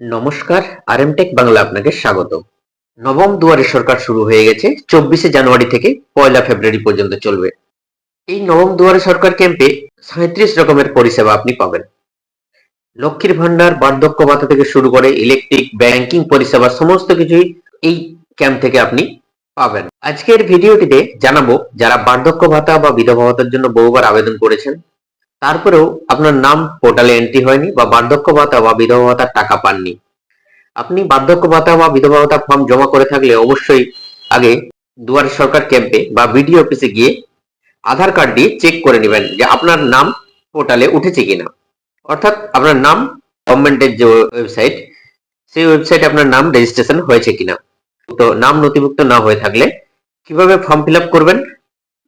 নমস্কার, আরএমটেক বাংলা আপনাকে স্বাগত। নবম দুয়ারে সরকার শুরু হয়ে গেছে, চব্বিশে জানুয়ারি থেকে পয়লা ফেব্রুয়ারি পর্যন্ত চলবে। এই নবম দুয়ারে সরকার ক্যাম্পে সাঁত্রিশ রকমের পরিষেবা আপনি পাবেন। লক্ষ্মীর ভান্ডার বার্ধক্য ভাতা থেকে শুরু করে ইলেকট্রিক ব্যাংকিং পরিষেবা, সমস্ত কিছুই এই ক্যাম্প থেকে আপনি পাবেন। আজকের ভিডিওটিতে জানাব, যারা বার্ধক্য ভাতা বা বিধবা ভাতার জন্য বহুবার আবেদন করেছেন তারপরেও আপনার নাম পোর্টালে এন্ট্রি হয়নি বা বার্ধক্য ভাতা বা বিধবা ভাতার টাকা পাননি। আপনি বার্ধক্য ভাতা বা বিধবা ভাতা ফর্ম জমা করে থাকলে অবশ্যই আগে দুয়ারে সরকার ক্যাম্পে বা বিডিও অফিসে গিয়ে আধার কার্ড দিয়ে চেক করে নেবেন যে আপনার নাম পোর্টালে উঠেছে কিনা। অর্থাৎ আপনার নাম গভর্নমেন্টের যে ওয়েবসাইট সেই ওয়েবসাইটে আপনার নাম রেজিস্ট্রেশন হয়েছে কিনা। তো নাম নথিভুক্ত না হয়ে থাকলে কীভাবে ফর্ম ফিল করবেন?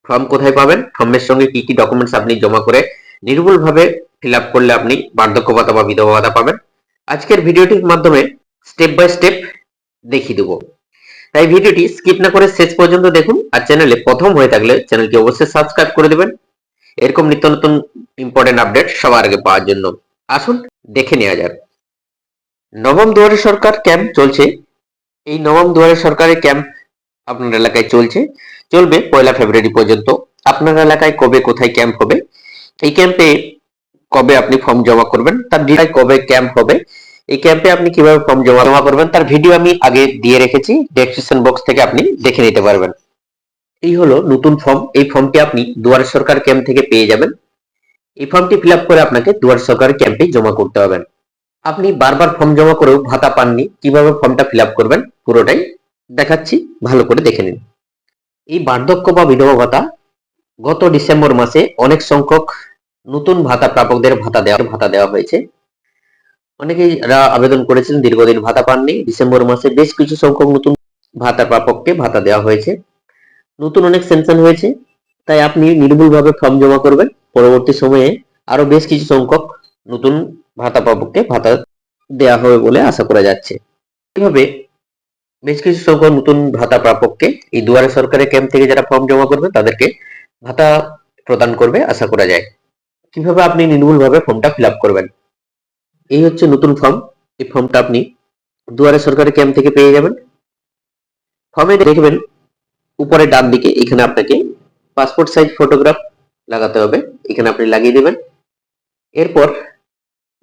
ফর্ম কোথায় পাবেন? ফর্মের সঙ্গে কি কি ডকুমেন্টস আপনি জমা করে নির্ভুলভাবে ফিল আপ করলে আপনি বার্ধক্য বা বিধবা ভাতা পাবেন। আজকের ভিডিওটির মাধ্যমে স্টেপ বাই স্টেপ দেখিয়ে দেবো। তাই ভিডিওটি স্কিপ না করে শেষ পর্যন্ত দেখুন আর চ্যানেলে প্রথম হয়ে থাকলে চ্যানেলটি অবশ্যই সাবস্ক্রাইব করে দেবেন। এরকম নিত্য নতুন ইম্পর্টেন্ট আপডেট সবার আগে পাওয়ার জন্য। আসুন দেখে নেওয়া যাক। নবম দুয়ারে সরকার ক্যাম্প চলছে। এই নবম দুয়ারে সরকারের ক্যাম্প আপনার এলাকায় চলছে। চলবে পয়লা ফেব্রুয়ারি পর্যন্ত। আপনার এলাকায় কবে কোথায় ক্যাম্প হবে? এই ক্যাম্পে কবে আপনি ফর্ম জমা করবেন? তার ডিটাই কবে ক্যাম্প হবে? এই ক্যাম্পে আপনি কীভাবে ফর্ম জমা জমা করবেন? তার ভিডিও আমি আগে দিয়ে রেখেছি। ডেসক্রিপশন বক্স থেকে আপনি দেখে নিতে পারবেন। এই হলো নতুন ফর্ম এই ফর্মটি আপনি দুয়ার সরকার ক্যাম্প থেকে পেয়ে যাবেন। এই ফর্মটি ফিল করে আপনাকে দুয়ার সরকার ক্যাম্পে জমা করতে হবে। আপনি বারবার ফর্ম জমা করেও ভাতা পাননি। কীভাবে ফর্মটা ফিল করবেন? পুরোটাই দেখাচ্ছি। ভালো করে দেখে নিন। এই বার্ধক্য বা বিধবা ভাতা গত ডিসেম্বর মাসে অনেক সংখ্যক নতুন ভাতা প্রাপকদের ভাতা দেওয়া ভাতা দেওয়া হয়েছে। অনেকেই আবেদন করেছিলেন দীর্ঘদিন ভাতা পাননি। ডিসেম্বর মাসে বেশ কিছু সংখ্যক নতুন ভাতা প্রাপককে ভাতা দেওয়া হয়েছে। নতুন অনেক সেনশন হয়েছে, তাই আপনি নির্ভুলভাবে ফর্ম জমা করবেন। পরবর্তী সময়ে আরও বেশ কিছু সংখ্যক নতুন ভাতা প্রাপককে ভাতা দেওয়া হবে বলে আশা করা যাচ্ছে। এইভাবে বেশ কিছু সংখ্যক নতুন ভাতা প্রাপককে এই দুয়ারে সরকারের ক্যাম্প থেকে যারা ফর্ম জমা করবে, তাদেরকে ভাতা প্রদান করবে আশা করা যায়। কীভাবে আপনি নির্ভুলভাবে ফর্মটা ফিল আপ করবেন? এই হচ্ছে নতুন ফর্ম। এই ফর্মটা আপনি দুয়ারে সরকারি ক্যাম্প থেকে পেয়ে যাবেন। ফর্মে দেখবেন উপরে ডান দিকে এখানে আপনাকে পাসপোর্ট সাইজ ফটোগ্রাফ লাগাতে হবে। এখানে আপনি লাগিয়ে দেবেন। এরপর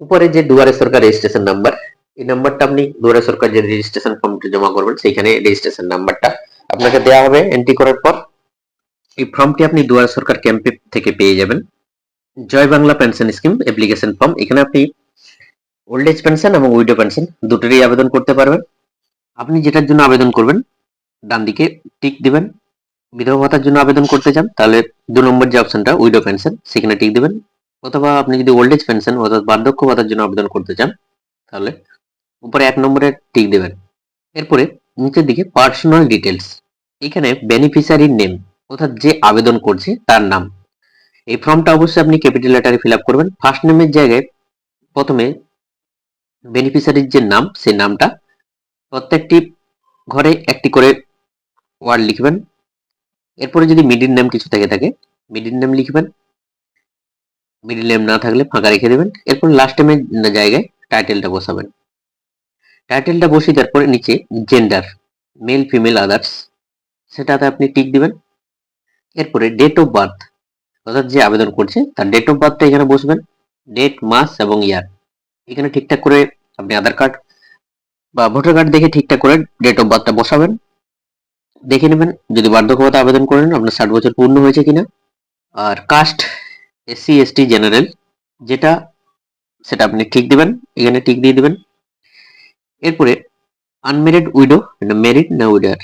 উপরে যে দুয়ারে সরকার রেজিস্ট্রেশন নাম্বার, এই নাম্বারটা আপনি দুয়ারে সরকার যে রেজিস্ট্রেশন ফর্মটা জমা করবেন সেইখানে রেজিস্ট্রেশন নাম্বারটা আপনাকে দেওয়া হবে। এন্ট্রি করার পর এই ফর্মটি আপনি দুয়ারে সরকার ক্যাম্পে থেকে পেয়ে যাবেন। Jai Bangla pension scheme application form এখানে আপনি ওল্ড এজ পেনশন এবং উইডো পেনশন দুটোরই আবেদন করতে পারবেন। আপনি যেটার জন্য আবেদন করবেন, ডান দিকে টিক দিবেন। বিধবা ভাতার জন্য আবেদন করতে চান, তাহলে দু নম্বর যে অপশনটা উইডো পেনশন সেখানে টিক দিবেন। অথবা আপনি যদি ওল্ড এজ পেনশন অর্থাৎ বার্ধক্য ভাতার জন্য আবেদন করতে চান, তাহলে উপরে এক নম্বরে টিক দেবেন। এরপরে নিচের দিকে পার্সোনাল ডিটেলস এখানে বেনিফিশিয়ারির নেম অর্থাৎ যে আবেদন করছে, তার নাম। এই ফর্মটা অবশ্যই আপনি ক্যাপিটাল লেটারে ফিল আপ করবেন। ফার্স্ট নেমের জায়গায় প্রথমে বেনিফিশিয়ারির যে নাম, সেই নামটা প্রত্যেকটি ঘরে একটি করে ওয়ার্ড লিখবেন। এরপরে যদি মিডিল নেম কিছু থেকে থাকে মিডিল নেম লিখবেন। মিডিল নেম না থাকলে ফাঁকা রেখে দেবেন। এরপর লাস্ট নেমের জায়গায় টাইটেলটা বসাবেন। টাইটেলটা বসিয়ে তারপরে নিচে জেন্ডার মেল ফিমেল আদার্স সেটাতে আপনি টিক দিবেন। এরপরে ডেট অফ বার্থ অর্থাৎ যে আবেদন করছে, তার ডেট অফ বার্থটা এখানে বসবেন ডেট মাস এবং ইয়ার এখানে ঠিকঠাক করে আপনি আধার কার্ড বা ভোটার কার্ড দেখে ঠিকঠাক করে ডেট অফ বার্থটা বসাবেন। দেখে নেবেন, যদি বার্ধক্য ভাতা আবেদন করেন আপনার ষাট বছর পূর্ণ হয়েছে কিনা। আর কাস্ট এসসি এসটি জেনারেল যেটা, সেটা আপনি ঠিক দিবেন, এখানে ঠিক দিয়ে দিবেন। এরপরে আনমেরিড উইডো মেরিড না উইডার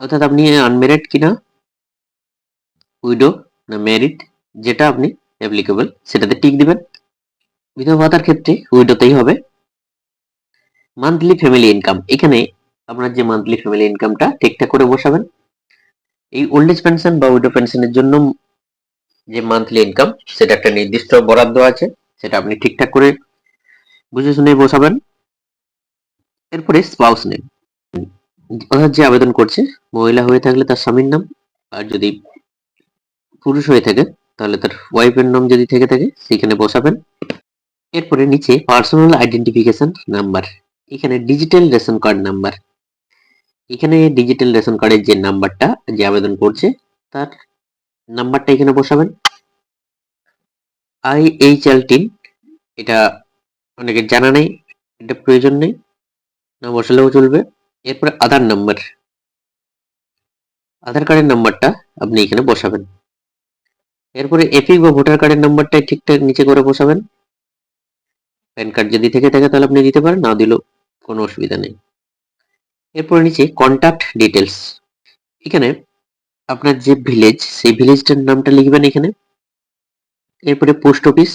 অর্থাৎ আপনি আনমেরিড কিনা? উইডো না মেরিড যেটা আপনি অ্যাপ্লিকেবল সেটাতে টিক দিবেন। বিধবা ভাতার ক্ষেত্রে উইডোতেই হবে। মান্থলি ফ্যামিলি ইনকাম এখানে আপনার যে মান্থলি ফ্যামিলি ইনকামটা ঠিকঠাক করে বসাবেন। এই ওল্ড এজ পেনশন বা উইডো পেনশনের জন্য যে মান্থলি ইনকাম সেটা একটা নির্দিষ্ট বরাদ্দ আছে, সেটা আপনি ঠিকঠাক করে বুঝে শুনে বসাবেন। এরপরে স্পাউস নেম অর্থাৎ যে আবেদন করছে, মহিলা হয়ে থাকলে তার স্বামীর নাম, আর যদি পুরুষ হয়ে থাকে তাহলে তার ওয়াইফের নাম যদি থেকে থাকে, সেখানে বসাবেন। এরপরে নিচে পার্সোনাল আইডেন্টিফিকেশন নাম্বার এখানে ডিজিটাল রেশন কার্ড নাম্বার এখানে ডিজিটাল রেশন কার্ডের যে নাম্বারটা যে আবেদন করছে, তার নাম্বারটা এখানে বসাবেন। আই এইচ এল টিন এটা অনেকের জানা নেই, এটা প্রয়োজন নেই না বসালেও চলবে। এরপরে আধার নাম্বার আধার কার্ডের নাম্বারটা আপনি এখানে বসাবেন। এরপরে এপিক বা ভোটার কার্ডের নাম্বারটা ঠিকঠাক নিচে করে বসাবেন। প্যান কার্ড যদি থেকে থাকে তাহলে আপনি দিতে পারেন, না দিলেও কোনো অসুবিধা নেই। এরপরে নিচে কন্ট্যাক্ট ডিটেলস এখানে আপনার যে ভিলেজ সেই ভিলেজটার নামটা লিখবেন এখানে। এরপরে পোস্ট অফিস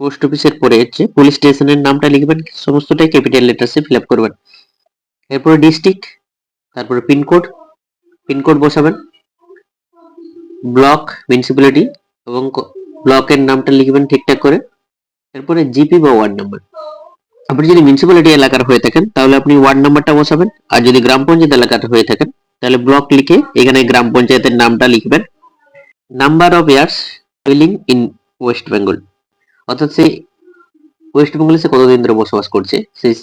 পোস্ট অফিসের পরে হচ্ছে পুলিশ স্টেশনের নামটা লিখবেন, সমস্তটাই ক্যাপিটাল লেটার্সে ফিল আপ করবেন। এরপরে ডিস্ট্রিক্ট তারপরে পিনকোড পিনকোড বসাবেন। ব্লক মিউনিসিপ্যালিটি এবং ব্লকের নামটা লিখবেন ঠিকঠাক করে। এরপরে জিপি বা ওয়ার্ড নাম্বার আপনি যদি মিউনিসিপ্যালিটি এলাকার হয়ে থাকেন, তাহলে আপনি ওয়ার্ড নাম্বারটা বসাবেন। আর যদি গ্রাম পঞ্চায়েত এলাকার হয়ে থাকেন, তাহলে ব্লক লিখে এখানে গ্রাম পঞ্চায়েতের নামটা লিখবেন। Number of years dwelling in West Bengal অর্থাৎ সেই ওয়েস্ট বেঙ্গলে সে কতদিন ধরে বসবাস করছে? সেই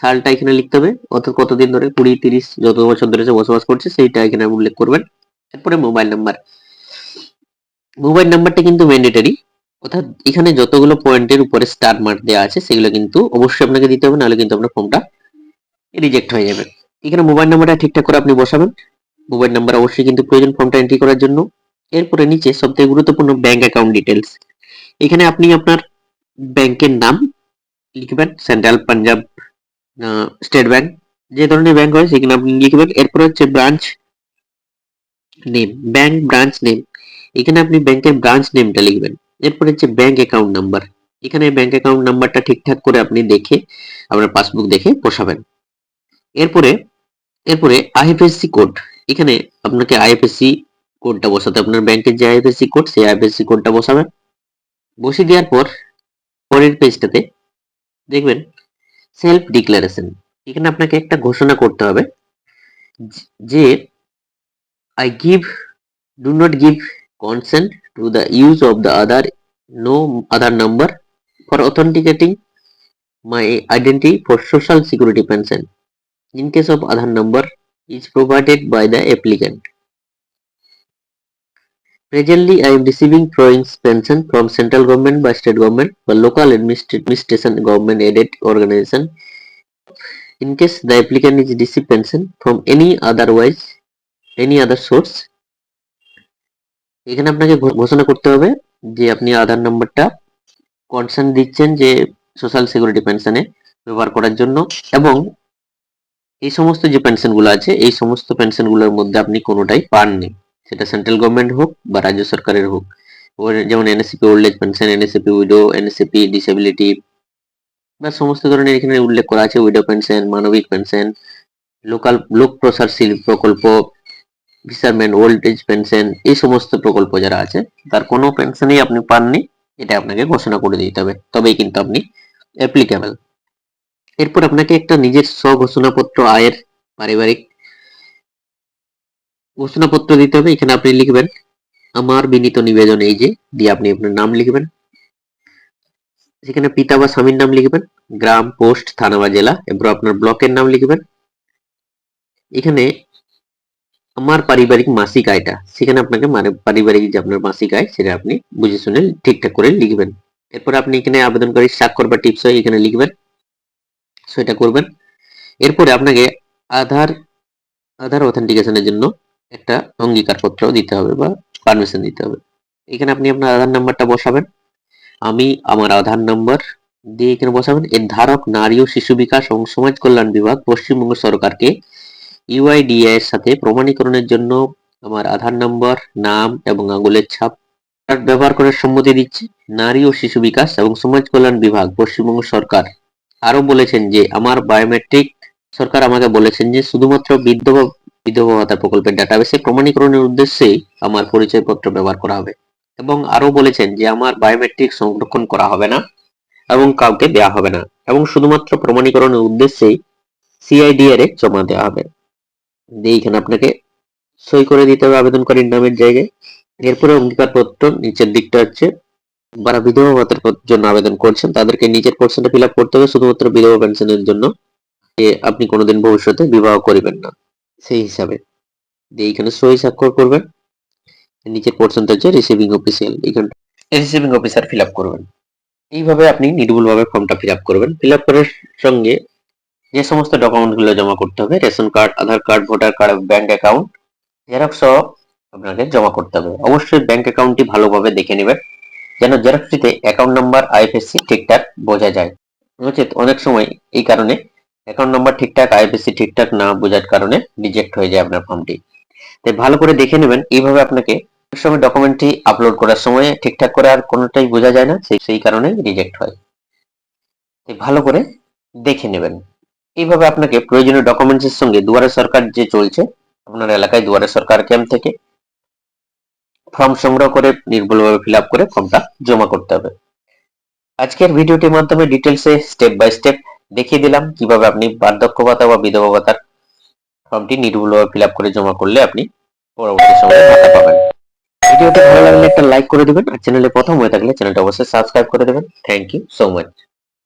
সালটা এখানে লিখতে হবে। অর্থাৎ কতদিন ধরে? কুড়ি, তিরিশ, যত বছর ধরে সে বসবাস করছে, সেইটা এখানে উল্লেখ করবেন। এরপরে মোবাইল নাম্বার মোবাইল নাম্বারটা কিন্তু ম্যান্ডেটারি অর্থাৎ এখানে যতগুলো পয়েন্টের উপরে স্টার মার্ক দেওয়া আছে, সেগুলো কিন্তু অবশ্যই আপনাকে দিতে হবে, নাহলে কিন্তু আপনার ফর্মটা রিজেক্ট হয়ে যাবে। এখানে মোবাইল নাম্বারটা ঠিকঠাক করে আপনি বসাবেন। মোবাইল নাম্বার অবশ্যই কিন্তু প্রয়োজন ফর্মটা এন্ট্রি করার জন্য। এরপরে নিচে সবথেকে গুরুত্বপূর্ণ ব্যাংক অ্যাকাউন্ট ডিটেলস এখানে আপনি আপনার ব্যাংকের নাম লিখবেন সেন্ট্রাল পাঞ্জাব স্টেট ব্যাংক যে ধরনের ব্যাংক হয় সেখানে আপনি লিখবেন। এরপরে হচ্ছে branch name bank branch name এখানে আপনি ব্যাংকের ব্রাঞ্চ নেমটা লিখবেন। এরপরে হচ্ছে ব্যাংক অ্যাকাউন্ট নাম্বার এখানে ব্যাংক অ্যাকাউন্ট নাম্বারটা ঠিকঠাক করে আপনি দেখে, আপনার পাসবুক দেখে বসাবেন। এরপরে এরপরে আইএফএসসি কোড এখানে আপনাকে আইএফএসসি কোডটা বসাতে আপনার ব্যাংকের যে আইএফএসসি কোড সেই আইএফএসসি কোডটা বসাবেন। বসিয়ে দেওয়ার পর, পরের পেজটাতে দেখবেন সেলফ ডিক্লারেশন এখানে আপনাকে একটা ঘোষণা করতে হবে, যে I give do not give consent to the use of the other no other number for authenticating my identity for social security pension in case of other number is provided by the applicant. Presently, I am receiving Province pension from central government by state government for local administration government aided organization. In case the applicant is receiving pension from any otherwise any other source, এখানে আপনাকে ঘোষণা করতে হবে যে আপনি আধার নাম্বারটা concern দিচ্ছেন যে সোশ্যাল সিকিউরিটি পেনশনে ব্যবহার করার জন্য এবং এই সমস্ত যে পেনশনগুলো আছে, এই সমস্ত পেনশনগুলোর মধ্যে আপনি কোনোটাই পাননি। সেটা সেন্ট্রাল গভর্নমেন্ট হোক বা রাজ্য সরকারের হোক। যেমন NACP old age pension NACP widow NACP disability বা সমস্ত ধরনের এখানে উল্লেখ করা আছে উইডো পেনশন মানবিক পেনশন লোকাল লোক প্রসারশীল প্রকল্প ফিসারম্যান ওল্ড এজ পেনশন এই সমস্ত প্রকল্প যারা আছে, তার কোনো পেনশনই আপনি পাননি, এটা আপনাকে ঘোষণা করে দিতে হবে। তবেই কিন্তু আপনি অ্যাপ্লিকেবল এরপর আপনাকে একটা নিজের স্বঘোষণাপত্র, আয়ের পারিবারিক ঘোষণাপত্র দিতে হবে। এখানে আপনি লিখবেন, আমার বিনীত নিবেদন এই যে, দিয়ে আপনি আপনার নাম লিখবেন। সেখানে পিতা বা স্বামীর নাম লিখবেন, গ্রাম, পোস্ট, থানা বা জেলা, এরপর আপনার ব্লকের নাম লিখবেন। এখানে আমার পারিবারিক মাসিক আয়টা, সেখানে আপনাকে মানে পারিবারিক যে আপনার মাসিক আয়, সেটা আপনি বুঝে শুনে ঠিকঠাক করে লিখবেন। এরপর আপনি এখানে আবেদনকারী স্বাক্ষর বা টিপস হয় এখানে লিখবেন। সেটা করবেন। এরপরে আপনাকে আধার আধার অথেন্টিকেশনের জন্য একটা অঙ্গীকার পত্র দিতে হবে বা পারমিশন দিতে হবে। এখানে আপনি আপনার আধার নাম্বারটা বসাবেন। আমি আমার আধার নাম্বার দিয়ে এখানে বসাবেন। এর ধারক নারী ও শিশু বিকাশ এবং সমাজ কল্যাণ বিভাগ পশ্চিমবঙ্গ সরকারকে ইউআইডিএ এর সাথে প্রমাণীকরণের জন্য আমার আধার নম্বর, নাম এবং আঙুলের ছাপ ব্যবহার করার সম্মতি দিচ্ছে। নারী ও শিশু বিকাশ এবং সমাজ কল্যাণ বিভাগ, পশ্চিমবঙ্গ সরকার। আরও বলেছেন যে, আমার বায়োমেট্রিক সরকার আমাকে বলেছেন যে, শুধুমাত্র বিধবা বিধবা ভাতা প্রকল্পের ডাটাবেসে প্রমাণীকরণের উদ্দেশ্যেই আমার পরিচয়পত্র ব্যবহার করা হবে এবং আরও বলেছেন যে, আমার বায়োমেট্রিক সংরক্ষণ করা হবে না এবং কাউকে দেওয়া হবে না এবং শুধুমাত্র প্রমাণীকরণের উদ্দেশ্যেই সিআইডিআর এ জমা দেওয়া হবে। এইখানে আপনাকে সই করে দিতে হবে আবেদনকারীর নামের জায়গায়। এরপরে অঙ্গীকারপত্র নিচের দিকটা হচ্ছে, যারা বিধবা ভাতার জন্য আবেদন করছেন, তাদেরকে নিচের পোর্শনটা ফিল করতে হবে, শুধুমাত্র বিধবা পেনশনের জন্য। যে আপনি কোনোদিন ভবিষ্যতে বিবাহ করিবেন না, সেই হিসাবে। দিয়ে এইখানে সই স্বাক্ষর করবেন। নিচের পোর্শনটা হচ্ছে রিসিভিং অফিসিয়াল এখানে রিসিভিং অফিসার ফিল করবেন। এইভাবে আপনি নির্ভুলভাবে ফর্মটা ফিল করবেন। ফিল করার সঙ্গে যে সমস্ত ডকুমেন্টগুলো জমা করতে হবে, ration card, Aadhaar card, voter card bank account xerox সহ আপনাকে জমা করতে হবে। অবশ্যই ব্যাংক অ্যাকাউন্টটি ভালোভাবে দেখে নেবেন, যেন জেরক্সটিতে অ্যাকাউন্ট নাম্বার আইএফএসসি ঠিকঠাক বোঝা যায়। নচেত অনেক সময় এই কারণে অ্যাকাউন্ট নাম্বার ঠিকঠাক আইএফএসসি ঠিকঠাক না বোঝার কারণে রিজেক্ট হয়ে যায় আপনার ফর্মটি তাই ভালো করে দেখে নেবেন, এইভাবে আপনাকে সময় ডকুমেন্টটি আপলোড করার সময় ঠিকঠাক করে আর কোনোটাই বোঝা যায় না, সেই কারণে রিজেক্ট হয়। ভালো করে দেখে নেবেন। এইভাবে আপনাকে প্রয়োজনীয় ডকুমেন্টসের সঙ্গে দুয়ারে সরকার যে চলছে, আপনার এলাকায় দুয়ারে সরকার ক্যাম্প থেকে ফর্ম সংগ্রহ করে, নির্ভুলভাবে ফিল আপ করে ফর্মটা জমা করতে হবে। আজকের ভিডিওটির মাধ্যমে ডিটেলসে স্টেপ বাই স্টেপ দেখিয়ে দিলাম কীভাবে আপনি বার্ধক্য ভাতা বা বিধবা ভাতার ফর্মটি নির্ভুলভাবে ফিল আপ করে জমা করলে আপনি পরবর্তী সময়ে ভাতা পাবেন। ভিডিওটি ভালো লাগলে একটা লাইক করে দিবেন, আর চ্যানেলে প্রথম হয়ে থাকলে চ্যানেলটা অবশ্যই সাবস্ক্রাইব করে দেবেন। Thank you so much